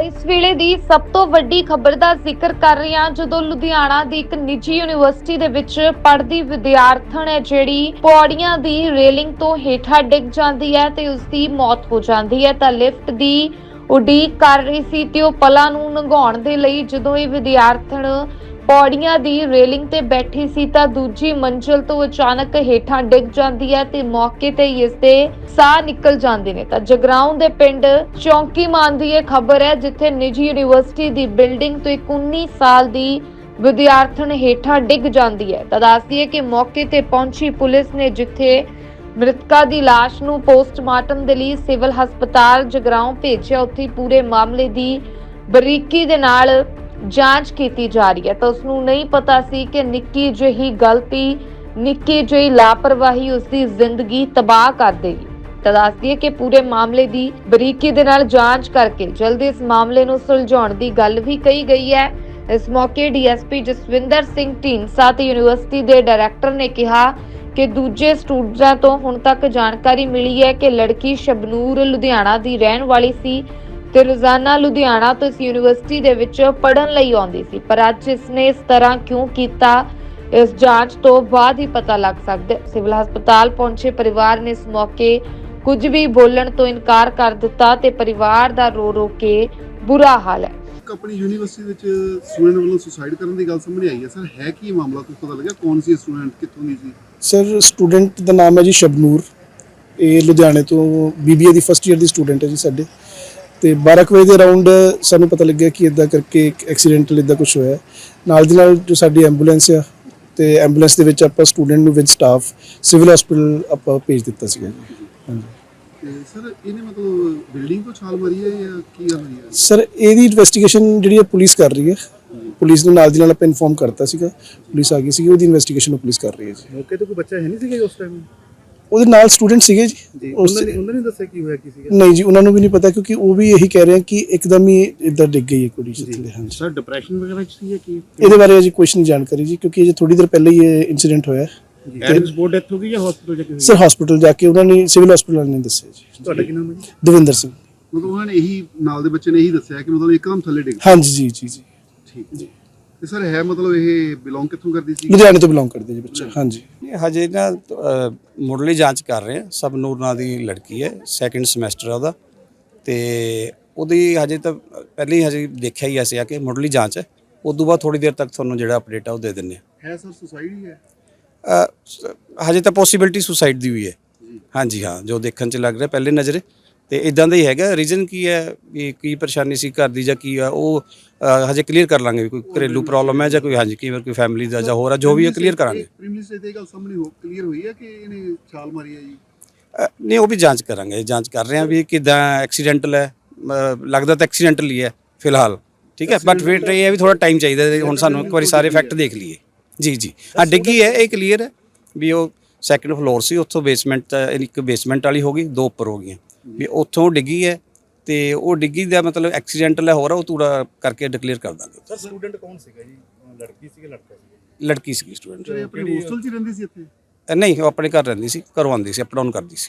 ਇਸ ਵੇਲੇ ਦੀ ਸਭ ਤੋਂ ਵੱਡੀ ਖਬਰ ਦਾ ਜ਼ਿਕਰ ਕਰ ਰਹੀ ਹਾਂ, ਜਦੋਂ ਲੁਧਿਆਣਾ ਦੀ ਇੱਕ ਨਿੱਜੀ ਯੂਨੀਵਰਸਿਟੀ ਦੇ ਵਿੱਚ ਪੜ੍ਹਦੀ ਵਿਦਿਆਰਥਣ ਹੈ, ਜਿਹੜੀ ਪੌੜੀਆਂ ਦੀ ਰੇਲਿੰਗ ਤੋਂ ਹੇਠਾਂ ਡਿੱਗ ਜਾਂਦੀ ਹੈ ਤੇ ਉਸ ਦੀ ਮੌਤ ਹੋ ਜਾਂਦੀ ਹੈ। ਤਾਂ ਲਿਫਟ ਦੀ ਉਡੀਕ ਕਰ ਰਹੀ ਸੀ ਤੇ ਉਹ ਪਲਾਂ ਨੂੰ ਲੰਘਾਉਣ ਦੇ ਲਈ ਜਦੋਂ ਇਹ ਵਿਦਿਆਰਥਣ ਪੌੜੀਆਂ ਦੀ ਰੇਲਿੰਗ ਤੇ ਬੈਠੀ ਸੀ ਤਾਂ ਦੂਜੀ ਮੰਜ਼ਲ ਤੋਂ ਅਚਾਨਕ ਹੇਠਾਂ ਡਿੱਗ ਜਾਂਦੀ ਹੈ ਤੇ ਮੌਕੇ ਤੇ ਹੀ ਇਸ ਦੇ ਸਾਹ ਨਿਕਲ ਜਾਂਦੇ ਨੇ। ਤਾਂ ਜਗਰਾਉਂ ਦੇ ਪਿੰਡ ਚੌਂਕੀ ਮਾਨ ਦੀ ਇਹ ਖਬਰ ਹੈ, ਜਿੱਥੇ ਨਿੱਜੀ ਯੂਨੀਵਰਸਿਟੀ ਦੀ ਬਿਲਡਿੰਗ ਤੋਂ 19 ਸਾਲ ਦੀ ਵਿਦਿਆਰਥਣ ਹੇਠਾਂ ਡਿੱਗ ਜਾਂਦੀ ਹੈ। ਤਾਂ ਦੱਸਦੀ ਹੈ ਕਿ ਮੌਕੇ ਤੇ ਪਹੁੰਚੀ ਪੁਲਿਸ ਨੇ ਜਿੱਥੇ ਮ੍ਰਿਤਕਾ ਦੀ ਲਾਸ਼ ਨੂੰ ਪੋਸਟਮਾਰਟਮ ਦੇ ਲਈ ਸਿਵਲ ਹਸਪਤਾਲ ਜਗਰਾਉਂ ਭੇਜਿਆ, ਉੱਥੇ ਪੂਰੇ ਮਾਮਲੇ ਦੀ ਬਰੀਕੀ ਦੇ ਨਾਲ ਜਾਂਚ ਕੀਤੀ ਜਾ ਰਹੀ ਹੈ ਤਾਂ ਉਸ ਨੂੰ ਨਹੀਂ ਪਤਾ ਸੀ ਕਿ ਨਿੱਕੀ ਜਿਹੀ ਗਲਤੀ, ਨਿੱਕੀ ਜਿਹੀ ਲਾਪਰਵਾਹੀ ਉਸ ਦੀ ਜ਼ਿੰਦਗੀ ਤਬਾਹ ਕਰ ਦੇਗੀ। ਤਾਂ ਦੱਸਦੀ ਹੈ ਕਿ ਪੂਰੇ ਮਾਮਲੇ ਦੀ ਬਰੀਕੀ ਦੇ ਨਾਲ ਜਾਂਚ ਕਰਕੇ ਜਲਦੀ ਇਸ ਮਾਮਲੇ ਨੂੰ ਸੁਲਝਾਉਣ ਦੀ ਗੱਲ ਵੀ ਕਹੀ ਗਈ ਹੈ। ਇਸ ਮੌਕੇ ਡੀਐਸਪੀ ਜਸਵਿੰਦਰ ਸਿੰਘ ਢੀਂਡਸਾ ਤੇ ਯੂਨੀਵਰਸਿਟੀ ਦੇ ਡਾਇਰੈਕਟਰ ਨੇ ਕਿਹਾ ਕਿ ਦੂਜੇ ਸਟੂਡੈਂਟਾਂ ਤੋਂ ਹੁਣ ਤੱਕ ਜਾਣਕਾਰੀ ਮਿਲੀ ਹੈ ਕਿ ਲੜਕੀ ਸ਼ਬਨੂਰ, ਲੁਧਿਆਣਾ ਦੀ ਰਹਿਣ ਵਾਲੀ ਸੀ। ਤੇ ਰੋਜ਼ਾਨਾ ਲੁਧਿਆਣਾ ਤੋਂ ਇਸ ਯੂਨੀਵਰਸਿਟੀ ਦੇ ਵਿੱਚ ਪੜ੍ਹਨ ਲਈ ਆਉਂਦੀ ਸੀ ਪਰ ਅੱਜ ਇਸਨੇ ਇਸ ਤਰ੍ਹਾਂ ਕਿਉਂ ਕੀਤਾ ਇਸ ਜਾਂਚ ਤੋਂ ਬਾਅਦ ਹੀ ਪਤਾ ਲੱਗ ਸਕਦਾ ਹੈ। ਸਿਵਲ ਹਸਪਤਾਲ ਪਹੁੰਚੇ ਪਰਿਵਾਰ ਨੇ ਇਸ ਮੌਕੇ ਕੁਝ ਵੀ ਬੋਲਣ ਤੋਂ ਇਨਕਾਰ ਕਰ ਦਿੱਤਾ ਤੇ ਪਰਿਵਾਰ ਦਾ ਰੋ ਰੋ ਕੇ ਬੁਰਾ ਹਾਲ ਹੈ। ਆਪਣੀ ਯੂਨੀਵਰਸਿਟੀ ਵਿੱਚ ਸਟੂਡੈਂਟ ਵੱਲੋਂ ਸੁਸਾਈਡ ਕਰਨ ਦੀ ਗੱਲ ਸਾਹਮਣੇ ਆਈ ਹੈ। ਸਰ ਹੈ ਕੀ ਇਹ ਮਾਮਲਾ? ਕੁਝ ਪਤਾ ਲੱਗਿਆ ਕੌਣ ਸੀ ਸਟੂਡੈਂਟ? ਕਿੱਥੋਂ ਦੀ ਸੀ? ਸਰ ਸਟੂਡੈਂਟ ਦਾ ਨਾਮ ਹੈ ਜੀ ਸ਼ਬਨੂਰ। ਇਹ ਲੁਧਿਆਣੇ ਤੋਂ ਬੀਬੀਏ ਦੀ ਫਸਟ ਈਅਰ ਦੀ ਸਟੂਡੈਂਟ ਹੈ ਜੀ ਸਾਡੇ। ਤੇ 12 ਕੁ ਵਜੇ ਦੇ ਅਰਾਊਂਡ ਸਾਨੂੰ ਪਤਾ ਲੱਗਿਆ ਕਿ ਇਦਾਂ ਕਰਕੇ ਇੱਕ ਐਕਸੀਡੈਂਟਲ ਇਦਾਂ ਕੁਝ ਹੋਇਆ। ਨਾਲ ਦੀ ਨਾਲ ਜੋ ਸਾਡੀ ਐਂਬੂਲੈਂਸ ਆ ਤੇ ਐਂਬੂਲੈਂਸ ਦੇ ਵਿੱਚ ਆਪਾਂ ਸਟੂਡੈਂਟ ਨੂੰ ਵਿਦ ਸਟਾਫ ਸਿਵਲ ਹਸਪੀਟਲ ਆਪਾਂ ਭੇਜ ਦਿੱਤਾ ਸੀਗਾ ਜੀ। ਹਾਂਜੀ। ਸਰ ਇਹਨੇ ਮਤਲਬ ਬਿਲਡਿੰਗ ਤੋਂ ਛਾਲ ਮਾਰੀ ਹੈ ਜਾਂ ਕੀ ਗੱਲ ਹੋਈ ਹੈ? ਸਰ ਇਹਦੀ ਇਨਵੈਸਟੀਗੇਸ਼ਨ ਜਿਹੜੀ ਹੈ ਪੁਲਿਸ ਕਰ ਰਹੀ ਹੈ। ਪੁਲਿਸ ਨੂੰ ਨਾਲ ਦੀ ਨਾਲ ਆਪਾਂ ਇਨਫੋਰਮ ਕਰਤਾ ਸੀਗਾ। ਪੁਲਿਸ ਆ ਗਈ ਸੀਗੀ ਉਹਦੀ ਇਨਵੈਸਟੀਗੇਸ਼ਨ ਪੁਲਿਸ ਕਰ ਰਹੀ ਹੈ ਜੀ। ਮੌਕੇ ਤੇ ਕੋਈ ਬੱਚਾ ਹੈ ਨਹੀਂ ਸੀਗਾ ਉਸ ਟਾਈਮ ਉਹਦੇ ਨਾਲ ਸਟੂਡੈਂਟ ਸੀਗੇ ਜੀ। ਉਹਨਾਂ ਨੇ ਉਹਨਾਂ ਨੇ ਦੱਸਿਆ ਕੀ ਹੋਇਆ ਕੀ ਸੀਗਾ? ਨਹੀਂ ਜੀ ਉਹਨਾਂ ਨੂੰ ਵੀ ਨਹੀਂ ਪਤਾ ਕਿਉਂਕਿ ਉਹ ਵੀ ਇਹੀ ਕਹਿ ਰਹੇ ਆ ਕਿ ਇੱਕਦਮ ਹੀ ਇੱਧਰ ਡਿੱਗ ਗਈ ਹੈ ਕੁੜੀ ਜਿੱਥੇ ਹਾਂਜੀ। ਸਰ ਡਿਪਰੈਸ਼ਨ ਵਗੈਰਾ ਚ ਸੀ ਕੀ? ਇਹਦੇ ਬਾਰੇ ਅਜੇ ਕੁਝ ਨਹੀਂ ਜਾਣਕਾਰੀ ਜੀ ਕਿਉਂਕਿ ਅਜੇ ਥੋੜੀ ਦੇਰ ਪਹਿਲਾਂ ਹੀ ਇਹ ਇਨਸੀਡੈਂਟ ਹੋਇਆ। ਜੀ। ਐਡ ਸਪੋਰਟ ਡੈਥ ਹੋ ਗਈ ਜਾਂ ਹਸਪੀਟਲ ਜਾ ਕੇ ਸਰ ਹਸਪੀਟਲ ਜਾ ਕੇ ਉਹਨਾਂ ਨੇ ਸਿਵਲ ਹਸਪੀਟਲ ਨੇ ਦੱਸਿਆ ਜੀ। ਤੁਹਾਡਾ ਕੀ ਨਾਮ ਹੈ ਜੀ? ਦਵਿੰਦਰ ਸਿੰਘ। ਮਤਲਬ ਉਹਨਾਂ ਨੇ ਇਹੀ ਨਾਲ ਦੇ ਬੱਚੇ ਨੇ ਇਹੀ ਦੱਸਿਆ ਕਿ ਮਤਲਬ ਇੱਕਦਮ ਥੱਲੇ ਡਿੱਗ ਹਾਂਜੀ ਜੀ ਜੀ ਜੀ। ਠੀਕ ਜੀ। ਤੇ ਸਰ ਹੈ ਮਤਲਬ ਇਹ ਬਿਲੋਂਗ ਕਿੱਥੋਂ ਕਰਦੀ ਸੀ? ਲੁਧਿਆਣੇ ਤੋਂ ਬਿਲੋਂਗ ਕਰਦੇ ਜੀ ਬੱਚਾ ਹਾਂਜੀ। ਨਹੀਂ, ਹਜੇ ਨਾ ਅ, ਮੁੱਢਲੀ ਜਾਂਚ ਕਰ ਰਹੇ ਹਾਂ। ਸਬ ਨੂਰ ਨਾਂ ਦੀ ਲੜਕੀ ਹੈ ਸੈਕੰਡ ਸਮੈਸਟਰ ਆ ਉਹਦਾ। ਤੇ ਉਹਦੀ ਹਜੇ ਤਾਂ ਪਹਿਲੀ ਹਜੇ ਦੇਖਿਆ ਹੀ ਐਸੇ ਆ ਕਿ ਮੁੱਢਲੀ ਜਾਂਚ ਹੈ। ਉਸ ਤੋਂ ਬਾਅਦ ਥੋੜੀ ਦੇਰ ਤੱਕ ਤੁਹਾਨੂੰ ਜਿਹੜਾ ਅਪਡੇਟ ਆ ਉਹ ਦੇ ਦਿੰਨੇ ਹੈ। ਸਰ ਸੁਸਾਈਡ ਹੀ ਹੈ? ਆ ਹਜੇ ਤਾਂ ਪੋਸਿਬਿਲਿਟੀ ਸੁਸਾਈਡ ਦੀ ਵੀ ਹੈ। ਹਾਂਜੀ ਹਾਂ ਜੋ ਦੇਖਣ ਚ ਲੱਗ ਰਿਹਾ ਪਹਿਲੇ ਨਜ਼ਰੇ। ਤੇ ਇਦਾਂ ਦਾ ਹੀ ਹੈਗਾ। ਰੀਜ਼ਨ ਕੀ ਹੈ ਵੀ ਕੀ ਪਰੇਸ਼ਾਨੀ ਸੀ ਘਰ ਦੀ ਜਾਂ ਕੀ ਆ ਉਹ ਅ, ਹਜੇ ਕਲੀਅਰ ਕਰ ਲਾਂਗੇ ਵੀ ਕੋਈ ਘਰੇਲੂ ਪ੍ਰੋਬਲਮ ਹੈ ਜਾਂ ਕੋਈ ਹਾਂਜੀ ਕਈ ਵਾਰ ਕੋਈ ਫੈਮਿਲੀ ਦਾ ਜਾਂ ਹੋਰ ਆ ਜੋ ਵੀ ਹੈ ਕਲੀਅਰ ਕਰਾਂਗੇ। ਪ੍ਰੀਮਿਸ ਤੇ ਇਹ ਗੱਲ ਸਾਹਮਣੇ ਹੋ ਕਲੀਅਰ ਹੋਈ ਹੈ ਕਿ ਇਹਨੇ ਛਾਲ ਮਾਰੀ ਹੈ ਜੀ? ਅ, ਨਹੀਂ ਉਹ ਵੀ ਜਾਂਚ ਕਰਾਂਗੇ ਜਾਂਚ ਕਰ ਰਹੇ ਹਾਂ ਵੀ ਕਿਦਾਂ ਐਕਸੀਡੈਂਟਲ ਹੈ। ਅ, ਲੱਗਦਾ ਤਾਂ ਐਕਸੀਡੈਂਟਲ ਹੀ ਹੈ ਫਿਲਹਾਲ। ਠੀਕ ਹੈ ਬਟ ਵੇਟ ਇਹ ਹੈ ਵੀ ਥੋੜਾ ਟਾਈਮ ਚਾਹੀਦਾ ਹੈ, ਹੁਣ ਸਾਨੂੰ ਇੱਕ ਵਾਰੀ ਸਾਰੇ ਫੈਕਟ ਦੇਖ ਲਈਏ। ਜੀ ਜੀ। ਹਾਂ ਡਿੱਗੀ ਹੈ ਇਹ ਕਲੀਅਰ ਹੈ ਵੀ ਉਹ ਸੈਕੰਡ ਫਲੋਰ ਸੀ ਉੱਥੋਂ ਬੇਸਮੈਂਟ ਇੱਕ ਬੇਸਮੈਂਟ ਵਾਲੀ ਹੋ ਗਈ ਦੋ ਉੱਪਰ ਹੋ ਗਈਆਂ। ਵੀ ਉੱਥੋਂ ਡਿੱਗੀ ਹੈ ਤੇ ਉਹ ਡਿੱਗੀ ਦਾ ਮਤਲਬ ਐਕਸੀਡੈਂਟਲ ਹੈ ਹੋਰ ਆ, ਉਹ ਤੂੜਾ ਕਰਕੇ ਡਿਕਲੇਅਰ ਕਰ ਦਾਂਗੇ। ਸਰ ਸਟੂਡੈਂਟ ਕੌਣ ਸੀਗਾ ਜੀ? ਲੜਕੀ ਸੀਗਾ ਲੜਕਾ ਸੀਗਾ? ਲੜਕੀ ਸੀ ਸਟੂਡੈਂਟ ਆਪਣੀ ਹੋਸਟਲ 'ਚ ਹੀ ਰਹਿੰਦੀ ਸੀ ਇੱਥੇ? ਨਹੀਂ ਉਹ ਆਪਣੇ ਘਰ ਰਹਿੰਦੀ ਸੀ ਘਰੋਂ ਆਉਂਦੀ ਸੀ ਅਪ ਡਾਊਨ ਕਰਦੀ ਸੀ।